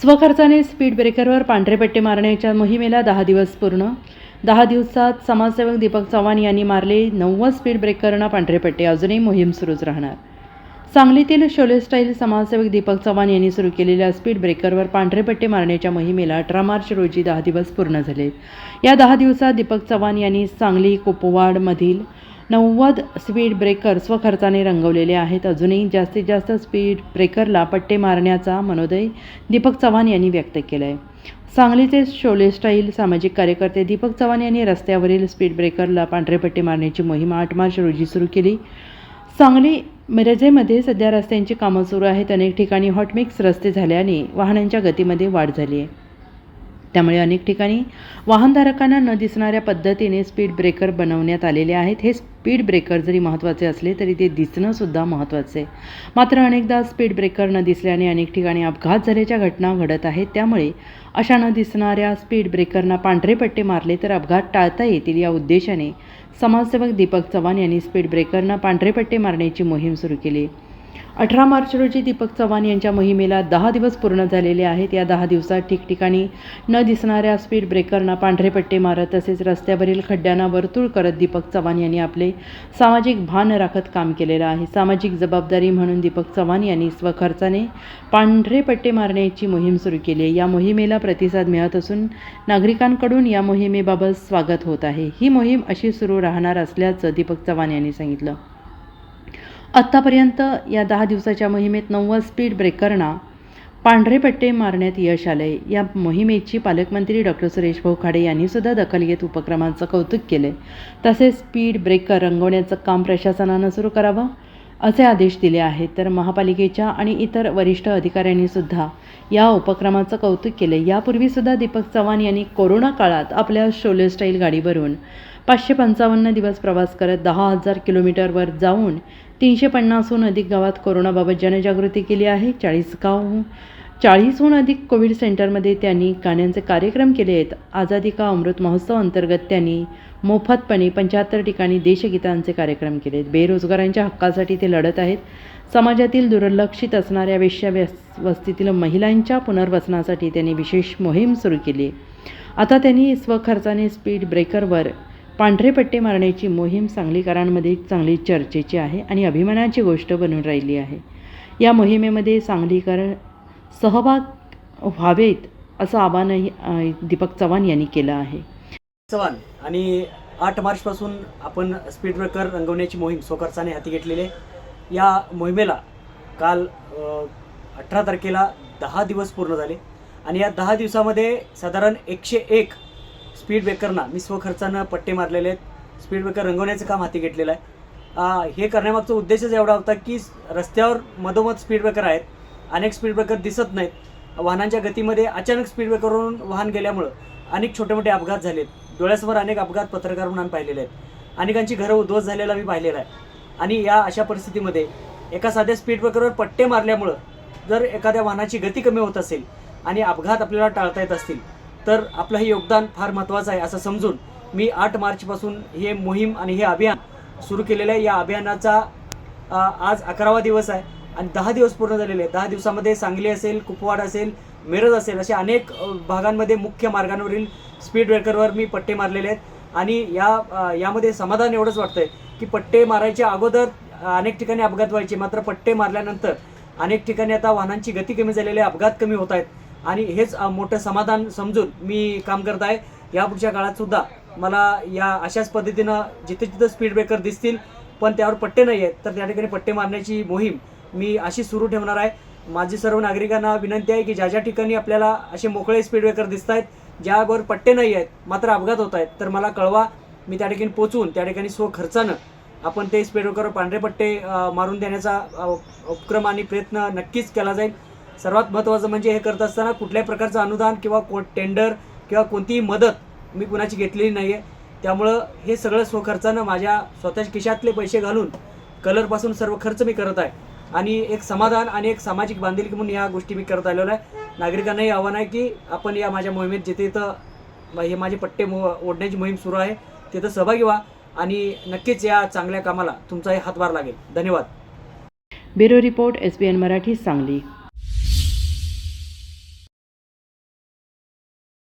स्वखर्चाने स्पीड ब्रेकरवर पांढरे पट्टे मारण्याच्या मोहिमेला दहा दिवस पूर्ण. दहा दिवसात समाजसेवक दीपक चव्हाण यांनी मारले नव्वद स्पीड ब्रेकरना पांढरे पट्टे. अजूनही मोहीम सुरूच राहणार. सांगलीतील शोले स्टाईल समाजसेवक दीपक चव्हाण यांनी सुरू केलेल्या स्पीड ब्रेकरवर पांढरे पट्टे मारण्याच्या मोहिमेला अठरा मार्च रोजी दहा दिवस पूर्ण झाले. या दहा दिवसात दीपक चव्हाण यांनी सांगली कुपवाडमधील नव्वद स्पीड ब्रेकर स्वखर्चाने रंगवलेले आहेत. अजूनही जास्तीत जास्त स्पीड ब्रेकरला पट्टे मारण्याचा मनोदय दीपक चव्हाण यांनी व्यक्त केला आहे सांगलीचे शोले स्टाईल सामाजिक कार्यकर्ते दीपक चव्हाण यांनी रस्त्यावरील स्पीड ब्रेकरला पांढरे पट्टे मारण्याची मोहीम आठ मार्च रोजी सुरू केली. सांगली मिरजेमध्ये सध्या रस्त्यांची कामं सुरू आहेत. अनेक ठिकाणी हॉटमिक्स रस्ते झाल्याने वाहनांच्या गतीमध्ये वाढ झाली आहे त्यामुळे अनेक ठिकाणी वाहनधारकांना न दिसणाऱ्या पद्धतीने स्पीड ब्रेकर बनवण्यात आलेले आहेत. हे स्पीड ब्रेकर जरी महत्त्वाचे असले तरी ते दिसणंसुद्धा महत्त्वाचे. आहे मात्र अनेकदा स्पीड ब्रेकर न दिसल्याने अनेक ठिकाणी अपघात झाल्याच्या घटना घडत आहेत. त्यामुळे अशा न दिसणाऱ्या स्पीड ब्रेकरना पांढरे पट्टे मारले तर अपघात टाळता येतील या उद्देशाने समाजसेवक दीपक चव्हाण यांनी स्पीड ब्रेकरना पांढरे पट्टे मारण्याची मोहीम सुरू केली. अठरा मार्च रोजी दीपक चव्हाण यांच्या मोहिमेला दहा दिवस पूर्ण झालेले आहेत. या दहा दिवसात ठिकठिकाणी न दिसणाऱ्या स्पीड ब्रेकरना पांढरे पट्टे मारत तसेच रस्त्यावरील खड्ड्यांना वर्तुळ करत दीपक चव्हाण यांनी आपले सामाजिक भान राखत काम केलेलं आहे. सामाजिक जबाबदारी म्हणून दीपक चव्हाण यांनी स्वखर्चाने पांढरे पट्टे मारण्याची मोहीम सुरू केली आहे. या मोहिमेला प्रतिसाद मिळत असून नागरिकांकडून या मोहिमेबाबत स्वागत होत आहे. ही मोहीम अशी सुरू राहणार असल्याचं दीपक चव्हाण यांनी सांगितलं. आत्तापर्यंत या दहा दिवसाच्या मोहिमेत नव्वद स्पीड ब्रेकरना पांढरे पट्टे मारण्यात यश आले या मोहिमेची पालकमंत्री डॉक्टर सुरेश भाऊ खाडे यांनीसुद्धा दखल घेत उपक्रमांचं कौतुक केले तसेच स्पीड ब्रेकर रंगवण्याचं काम प्रशासनानं सुरू करावं असे आदेश दिले आहेत. तर महापालिकेच्या आणि इतर वरिष्ठ अधिकाऱ्यांनीसुद्धा या उपक्रमाचं कौतुक केले यापूर्वीसुद्धा दीपक चव्हाण यांनी कोरोना काळात आपल्या शोले स्टाईल गाडीवरून पाचशे पंचावन्न दिवस प्रवास करत दहा हजार किलोमीटरवर जाऊन तीनशे पन्नासहून अधिक गावात कोरोनाबाबत जनजागृती केली आहे. चाळीस गावहून चाळीसहून अधिक कोविड सेंटरमध्ये त्यांनी गाण्यांचे कार्यक्रम केले आहेत. आझादी का अमृत महोत्सव अंतर्गत त्यांनी मोफतपणे पंच्याहत्तर ठिकाणी देशगीतांचे कार्यक्रम केले आहेत. बेरोजगारांच्या हक्कासाठी ते लढत आहेत. समाजातील दुर्लक्षित असणाऱ्या वेश्या वस्तीतील महिलांच्या पुनर्वसनासाठी त्यांनी विशेष मोहीम सुरू केली. आहे आता त्यांनी स्वखर्चाने स्पीड ब्रेकरवर पांढरे पट्टे मारण्याची मोहीम सांगलीकरांमध्ये चांगली चर्चेची आहे आणि अभिमानाची गोष्ट बनून राहिली आहे. या मोहिमेमध्ये सांगलीकर सहभाग व्हावेत असं आवाहनही दीपक चव्हाण यांनी केलं आहे. चव्हाण आणि आठ मार्चपासून आपण स्पीड ब्रेकर रंगवण्याची मोहीम सोकरसाने हाती घेतलेली आहे. या मोहिमेला काल अठरा तारखेला दहा दिवस पूर्ण झाले. आणि या दहा दिवसामध्ये साधारण एकशे एक स्पीड ब्रेकरना मी स्वखर्चानं पट्टे मारलेले आहेत. स्पीड ब्रेकर रंगवण्याचं काम हाती घेतलेलं आहे. हे करण्यामागचा उद्देशच एवढा होता की रस्त्यावर मधोमध स्पीड ब्रेकर आहेत. अनेक स्पीड ब्रेकर दिसत नाहीत. वाहनांच्या गतीमध्ये अचानक स्पीड ब्रेकरवरून वाहन गेल्यामुळं अनेक छोटे मोठे अपघात झालेत. डोळ्यासमोर अनेक अपघात पत्रकार म्हणून पाहिलेले आहेत. अनेकांची घरं उद्ध्वस्त झालेला मी पाहिलेला आहे. आणि या अशा परिस्थितीमध्ये एका साध्या स्पीड ब्रेकरवर पट्टे मारल्यामुळं जर एखाद्या वाहनाची गती कमी होत असेल आणि अपघात आपल्याला टाळता येत असतील तर आपलं हे योगदान फार महत्त्वाचं आहे असं समजून मी आठ मार्चपासून हे मोहीम आणि हे अभियान सुरू केलेलं आहे. या अभियानाचा आज अकरावा दिवस आहे आणि दहा दिवस पूर्ण झालेले आहेत. दहा दिवसामध्ये सांगली असेल कुपवाड असेल मिरज असेल अशा अनेक भागांमध्ये मुख्य मार्गांवरील स्पीड ब्रेकरवर मी पट्टे मारलेले आहेत. आणि या यामध्ये समाधान एवढंच वाटतंय की पट्टे मारायच्या अगोदर अनेक ठिकाणी अपघात व्हायचे. मात्र पट्टे मारल्यानंतर अनेक ठिकाणी आता वाहनांची गती कमी झालेली आहे अपघात कमी होत आहेत. आणि हेच मोठं समाधान समजून मी काम करत आहे. यापुढच्या काळात सुद्धा मला या अशाच पद्धतीनं जिथे जिथं स्पीड ब्रेकर दिसतील पण त्यावर पट्टे नाही आहेत तर त्या ठिकाणी पट्टे मारण्याची मोहीम मी अशी सुरू ठेवणार आहे. माझी सर्व नागरिकांना विनंती आहे की ज्या ज्या ठिकाणी आपल्याला असे मोकळे स्पीड ब्रेकर दिसत आहेत ज्यावर पट्टे नाही आहेत मात्र अपघात होत आहेत तर मला कळवा. मी त्या ठिकाणी पोचून त्या ठिकाणी स्वखर्चानं आपण ते स्पीड ब्रेकरवर पांढरे पट्टे मारून देण्याचा उपक्रम आणि प्रयत्न नक्कीच केला जाईल. सर्वात महत्त्वाचं म्हणजे हे करत असताना कुठल्याही प्रकारचं अनुदान किंवा को टेंडर किंवा कोणतीही मदत मी कुणाची घेतलेली नाही आहे त्यामुळं हे सगळं स्वखर्चानं माझ्या स्वतःच्या खिशातले पैसे घालून कलरपासून सर्व खर्च मी करत आहे. आणि एक समाधान आणि एक सामाजिक बांधिलकी म्हणून या गोष्टी मी करत आलेलो आहे. नागरिकांनाही आव्हान आहे की आपण या माझ्या मोहिमेत जिथे इथं हे माझे पट्टे मो ओढण्याची मोहीम सुरू आहे तिथं सहभागी व्हा आणि नक्कीच या चांगल्या कामाला तुमचाही हातभार लागेल. धन्यवाद. Bureau report S B N Marathi Sangli.